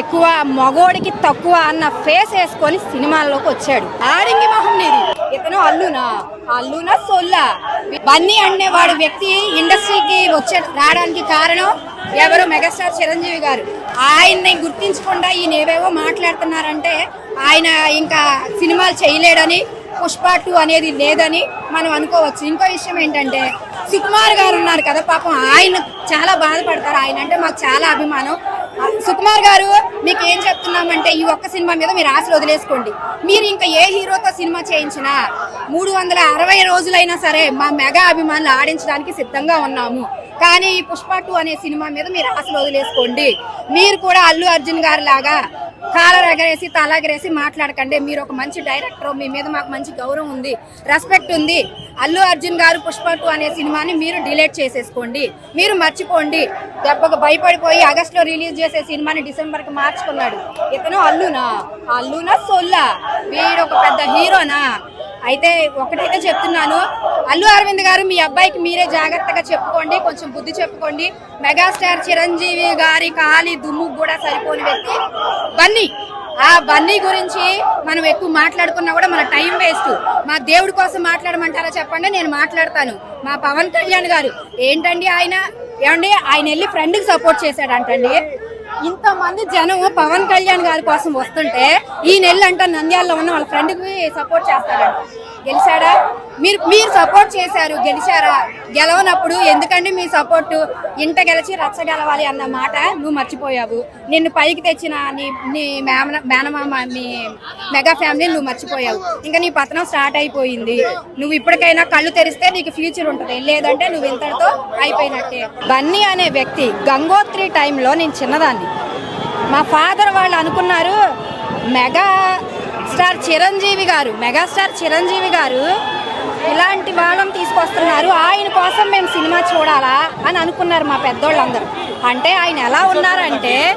ఎక్కువ మగోడికి తక్కువ అన్న ఫేస్ వేసుకొని సినిమాల్లోకి వచ్చాడు. ఆరింగి మొహం నీది ఇతను అల్లునా? అల్లునా సొల్లా. బన్నీ అనేవాడు వ్యక్తి ఇండస్ట్రీకి వచ్చే రావడానికి కారణం ఎవరు? మెగాస్టార్ చిరంజీవి గారు. ఆయన్ని గుర్తించకుండా ఈయన ఏవేవో మాట్లాడుతున్నారంటే ఆయన ఇంకా సినిమాలు చేయలేడని పుష్ప టూ అనేది లేదని మనం అనుకోవచ్చు. ఇంకో విషయం ఏంటంటే సుకుమార్ గారు ఉన్నారు కదా పాపం ఆయన చాలా బాధపడతారు. ఆయన అంటే మాకు చాలా అభిమానం. సుకుమార్ గారు మీకు ఏం చెప్తున్నామంటే ఈ ఒక్క సినిమా మీద మీరు ఆశలు వదిలేసుకోండి. మీరు ఇంకా ఏ హీరోతో సినిమా చేయించినా మూడు వందల అరవై రోజులైనా సరే మా మెగా అభిమానులు ఆడించడానికి సిద్ధంగా ఉన్నాము. కానీ ఈ పుష్ప టూ అనే సినిమా మీద మీరు ఆశలు వదిలేసుకోండి. మీరు కూడా అల్లు అర్జున్ గారు లాగా కాలర్ ఎగరేసి తల ఎగరేసి మాట్లాడకండి. మీరు ఒక మంచి డైరెక్టర్ మీ మీద మాకు మంచి గౌరవం ఉంది రెస్పెక్ట్ ఉంది. అల్లు అర్జున్ గారు పుష్ప టూ అనే సినిమాని మీరు డిలేట్ చేసేసుకోండి. మీరు మర్చిపోండి. దెబ్బకు భయపడిపోయి ఆగస్ట్లో రిలీజ్ చేసే సినిమాని డిసెంబర్కి మార్చుకున్నాడు. ఇతను అల్లునా? అల్లునా సొల్లా. వీడు ఒక పెద్ద హీరోనా? అయితే ఒకటైతే చెప్తున్నాను. అల్లు అరవింద్ గారు మీ అబ్బాయికి మీరే జాగ్రత్తగా చెప్పుకోండి కొంచెం బుద్ధి చెప్పుకోండి. మెగాస్టార్ చిరంజీవి గారి కాలి దుమ్ము కూడా సరిపోని వ్యక్తి. బన్నీ ఆ బన్నీ గురించి మనం ఎక్కువ మాట్లాడుకున్నా కూడా మన టైం వేస్ట్. మా దేవుడి కోసం మాట్లాడమంటారా చెప్పండి నేను మాట్లాడతాను. మా పవన్ కళ్యాణ్ గారు ఏంటండి ఆయన? ఏమండి ఆయన వెళ్ళి ఫ్రెండ్కి సపోర్ట్ చేశాడంటండి. ఇంతమంది జనం పవన్ కళ్యాణ్ గారి కోసం వస్తుంటే ఈ నెల అంట నంద్యాలలో ఉన్న వాళ్ళ ఫ్రెండ్కి సపోర్ట్ చేస్తారంట గెలిచాడా? మీరు మీరు సపోర్ట్ చేశారు గెలిచారా? గెలవనప్పుడు ఎందుకంటే మీ సపోర్టు ఇంట గెలిచి రచ్చ గెలవాలి అన్న మాట నువ్వు మర్చిపోయావు. నిన్ను పైకి తెచ్చిన నీ నీ మేమ మేనమామ మీ మెగా ఫ్యామిలీ నువ్వు మర్చిపోయావు. ఇంకా నీ పతనం స్టార్ట్ అయిపోయింది. నువ్వు ఇప్పటికైనా కళ్ళు తెరిస్తే నీకు ఫ్యూచర్ ఉంటుంది. లేదంటే నువ్వు ఇంతటితో అయిపోయినట్టే. బన్నీ అనే వ్యక్తి గంగోత్రి టైంలో నేను చిన్నదాన్ని. మా ఫాదర్ వాళ్ళు అనుకున్నారు మెగా స్టార్ చిరంజీవి గారు మెగాస్టార్ చిరంజీవి గారు ఇలాంటి వాళ్ళని తీసుకొస్తున్నారు. ఆయన కోసం మేము సినిమా చూడాలా అని అనుకున్నారు మా పెద్దోళ్ళందరూ. అంటే ఆయన ఎలా ఉన్నారంటే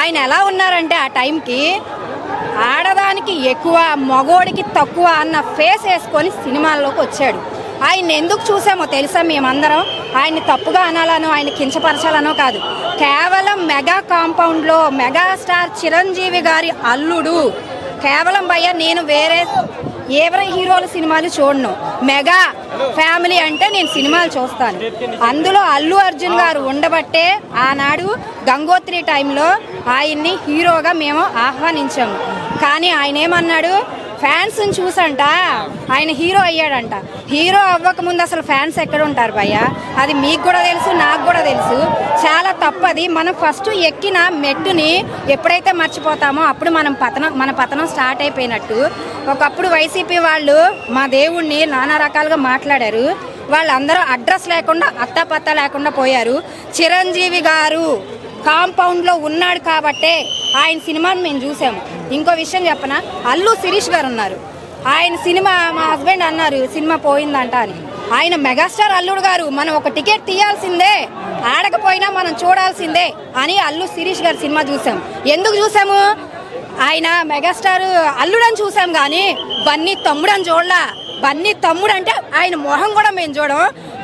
ఆయన ఎలా ఉన్నారంటే ఆ టైంకి ఆడదానికి ఎక్కువ మగోడికి తక్కువ అన్న ఫేస్ వేసుకొని సినిమాల్లోకి వచ్చాడు. ఆయన ఎందుకు చూసామో తెలుసా మేమందరం? ఆయన్ని తప్పుగా అనాలనో ఆయన కించపరచాలనో కాదు. కేవలం మెగా కాంపౌండ్లో మెగాస్టార్ చిరంజీవి గారి అల్లుడు. కేవలం భయ్య నేను వేరే ఎవరి హీరోల సినిమాలు చూడను. మెగా ఫ్యామిలీ అంటే నేను సినిమాలు చూస్తాను. అందులో అల్లు అర్జున్ గారు ఉండబట్టే ఆనాడు గంగోత్రి టైంలో ఆయన్ని హీరోగా మేము ఆహ్వానించాము. కానీ ఆయన ఏమన్నాడు ఫ్యాన్స్ చూసంట ఆయన హీరో అయ్యాడంట. హీరో అవ్వక ముందు అసలు ఫ్యాన్స్ ఎక్కడ ఉంటారు భయ్య? అది మీకు కూడా తెలుసు నాకు కూడా తెలుసు. చాలా తప్పది. మనం ఫస్ట్ ఎక్కిన మెట్టుని ఎప్పుడైతే మర్చిపోతామో అప్పుడు మనం పతనం మన పతనం స్టార్ట్ అయిపోయినట్టు. ఒకప్పుడు వైసీపీ వాళ్ళు మా దేవుణ్ణి నానా రకాలుగా మాట్లాడారు. వాళ్ళందరూ అడ్రస్ లేకుండా అత్తాపత్తా లేకుండా పోయారు. చిరంజీవి గారు కాంపౌండ్లో ఉన్నాడు కాబట్టే ఆయన సినిమాను మేము చూసాము. ఇంకో విషయం చెప్పనా? అల్లు శిరీష్ గారు ఉన్నారు. ఆయన సినిమా మా హస్బెండ్ అన్నారు సినిమా పోయిందంట అని. ఆయన మెగాస్టార్ అల్లుడు గారు మనం ఒక టికెట్ తీయాల్సిందే. ఆడకపోయినా మనం చూడాల్సిందే అని అల్లు శిరీష్ గారి సినిమా చూసాం. ఎందుకు చూసాము? ఆయన మెగాస్టార్ అల్లుడని చూసాం కానీ బన్నీ తమ్ముడని చూడలా. బన్నీ తమ్ముడు అంటే ఆయన మొహం కూడా మేము చూడం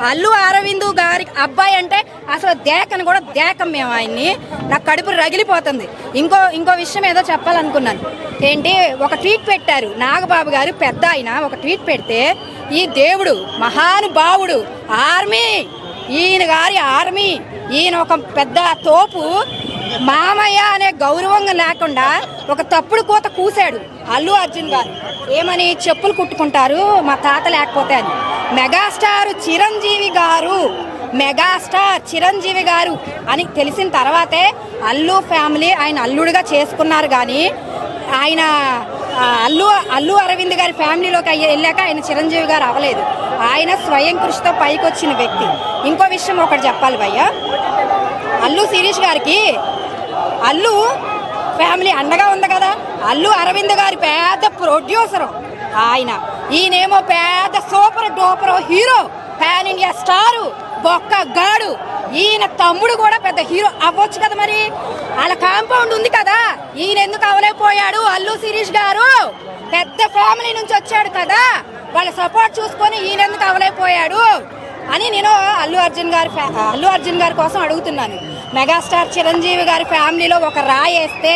అల్లు అరవిందు గారి అబ్బాయి అంటే అసలు దేకని కూడా దేకం మేము ఆయన్ని. నాకు కడుపు రగిలిపోతుంది. ఇంకో ఇంకో విషయం ఏదో చెప్పాలనుకున్నాను. ఏంటి ఒక ట్వీట్ పెట్టారు నాగబాబు గారు పెద్ద ఆయన. ఒక ట్వీట్ పెడితే ఈ దేవుడు మహానుభావుడు ఆర్మీ ఈయన గారి ఆర్మీ ఈయన ఒక పెద్ద తోపు మామయ్య అనే గౌరవంగా లేకుండా ఒక తప్పుడు కోత కూశాడు అల్లు అర్జున్ గారు. ఏమని చెప్పులు కుట్టుకుంటారు? మా తాత లేకపోతే అని. మెగాస్టార్ చిరంజీవి గారు మెగాస్టార్ చిరంజీవి గారు అని తెలిసిన తర్వాతే అల్లు ఫ్యామిలీ ఆయన అల్లుడుగా చేసుకున్నారు కానీ ఆయన అల్లు అల్లు అరవింద్ గారి ఫ్యామిలీలోకి అయ్యి వెళ్ళాక ఆయన చిరంజీవి గారు అవ్వలేదు. ఆయన స్వయం కృషితో పైకి వచ్చిన వ్యక్తి. ఇంకో విషయం ఒకటి చెప్పాలి భయ్య. అల్లు శిరీష్ గారికి అల్లు ఫ్యామిలీ అండగా ఉంది కదా. అల్లు అరవింద్ గారి పెద్ద ప్రొడ్యూసరు ఆయన. ఈయనేమో పెద్ద super duper hero fan India star బొక్క గాడు. ఈయన తమ్ముడు కూడా పెద్ద హీరో అవ్వచ్చు కదా మరి. వాళ్ళ కాంపౌండ్ ఉంది కదా. ఈయన ఎందుకు అవలేకపోయాడు అల్లు శిరీష్ గారు? పెద్ద ఫ్యామిలీ నుంచి వచ్చాడు కదా. వాళ్ళ సపోర్ట్ చూసుకొని ఈయన ఎందుకు అవలేకపోయాడు అని నేను అల్లు అర్జున్ గారి ఫ్యా- అల్లు అర్జున్ గారి కోసం అడుగుతున్నాను. మెగాస్టార్ చిరంజీవి గారి ఫ్యామిలీలో ఒక రాయి వేస్తే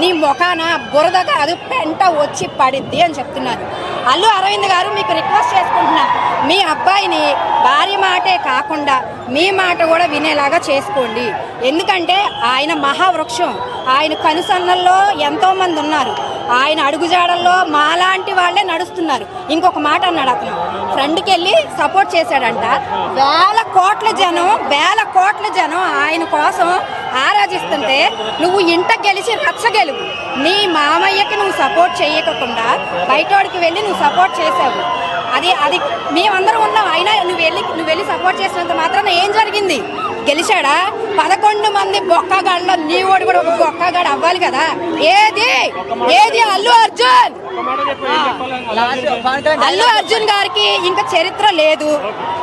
నీ ముఖాన బురద కాదు పెంట వచ్చి పడిద్ది అని చెప్తున్నారు. అల్లు అరవింద్ గారు మీకు రిక్వెస్ట్ చేసుకుంటున్నా మీ అబ్బాయిని భార్య మాటే కాకుండా మీ మాట కూడా వినేలాగా చేసుకోండి. ఎందుకంటే ఆయన మహావృక్షం ఆయన కనుసన్నల్లో ఎంతోమంది ఉన్నారు. ఆయన అడుగుజాడల్లో మాలాంటి వాళ్ళే నడుస్తున్నారు. ఇంకొక మాట అన్నాడు అతను. ఫ్రెండ్కి వెళ్ళి సపోర్ట్ చేశాడంట. వేల కోట్ల జనం వేల కోట్ల జనం ఆయన కోసం ఆరాధిస్తుంటే నువ్వు ఇంట గెలిచి రచ్చగెలువు నీ మామయ్యకి నువ్వు సపోర్ట్ చేయకుండా బయటోడికి వెళ్ళి నువ్వు సపోర్ట్ చేసావు. అది అది మేమందరం ఉన్నాం. అయినా నువ్వు వెళ్ళి నువ్వు వెళ్ళి సపోర్ట్ చేసినంత మాత్రాన ఏం జరిగింది? గెలిచాడా? పదకొండు మంది బొక్కగాళ్ళలో నీ ఓడి కూడా ఒక బొక్కగాడు అవ్వాలి కదా? ఏది? ఏది? అల్లు అర్జున్! అల్లు అర్జున్ గారికి ఇంకా చరిత్ర లేదు.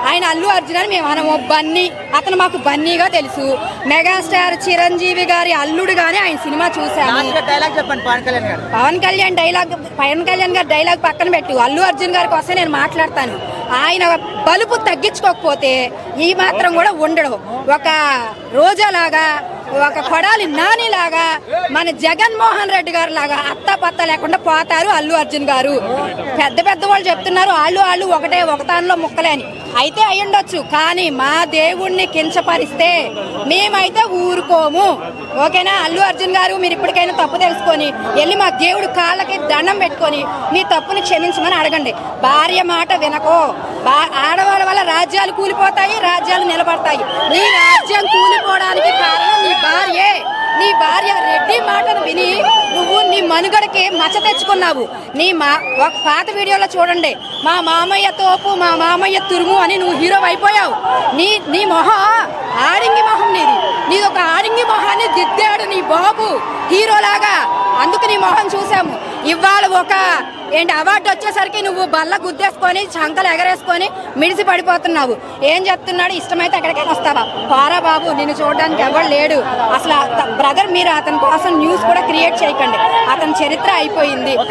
ఆయన అల్లు అర్జున్ అని మేము అనము. బన్నీ. అతను మాకు బన్నీగా తెలుసు. మెగాస్టార్ చిరంజీవి గారి అల్లుడు గాని ఆయన సినిమా చూసాము డైలాగ్ చెప్పండి పవన్ కళ్యాణ్ గారు. పవన్ కళ్యాణ్ డైలాగ్ పవన్ కళ్యాణ్ గారి డైలాగ్ పక్కన పెట్టు. అల్లు అర్జున్ గారి కోసం నేను మాట్లాడతాను. ఆయన బలుపు తగ్గించుకోకపోతే ఈ మాత్రం కూడా ఉండడు. ఒక రోజాలాగా ఒక కొడాలి నానిలాగా మన జగన్మోహన్ రెడ్డి గారు లాగా అత్త పత్త లేకుండా పోతారు అల్లు అర్జున్ గారు. పెద్ద పెద్ద వాళ్ళు చెప్తున్నారు వాళ్ళు వాళ్ళు ఒకటే ఒకతాన్లో ముక్కలే అని. అయితే అయ్యుండొచ్చు కానీ మా దేవుణ్ణి కించపరిస్తే మేమైతే ఊరుకోము. ఓకేనా? అల్లు అర్జున్ గారు మీరు ఇప్పటికైనా తప్పు తెలుసుకొని వెళ్ళి మా దేవుడు కాళ్ళకి దండం పెట్టుకొని మీ తప్పుని క్షమించమని అడగండి. భార్య మాట వినకో. రాజ్యాలు కూలిపోతాయి రాజ్యాలు నిలబడతాయి. నీ రాజ్యం కూలిపోవడానికి కారణం నీ భార్యే. నీ భార్య రెడ్డి మాటను విని నువ్వు నీ మనుగడకి మచ్చ తెచ్చుకున్నావు. నీ మా ఒక పాత వీడియోలో చూడండి. మా మామయ్య తోపు మా మామయ్య తురుము అని నువ్వు హీరో అయిపోయావు. నీ నీ మొహం ఆడింగి మొహం నీది. నీది ఒక ఆడింగి మొహాన్ని దిద్దాడు నీ బాబు. హీరోలాగా అందుకు నీ మొహం చూసాము ఇవాళ ఒక ఏంటి అవార్డు వచ్చేసరికి నువ్వు బల్ల గుద్దేసుకొని చంకలు ఎగరేసుకొని మిడిసి పడిపోతున్నావు. ఏం చెప్తున్నాడు? ఇష్టమైతే ఎక్కడికైనా వస్తావా? పారా బాబు నిన్ను చూడడానికి ఎవరు లేడు. అసలు బ్రదర్ మీరు అతని కోసం న్యూస్ కూడా క్రియేట్ చేయకండి. అతని చరిత్ర అయిపోయింది.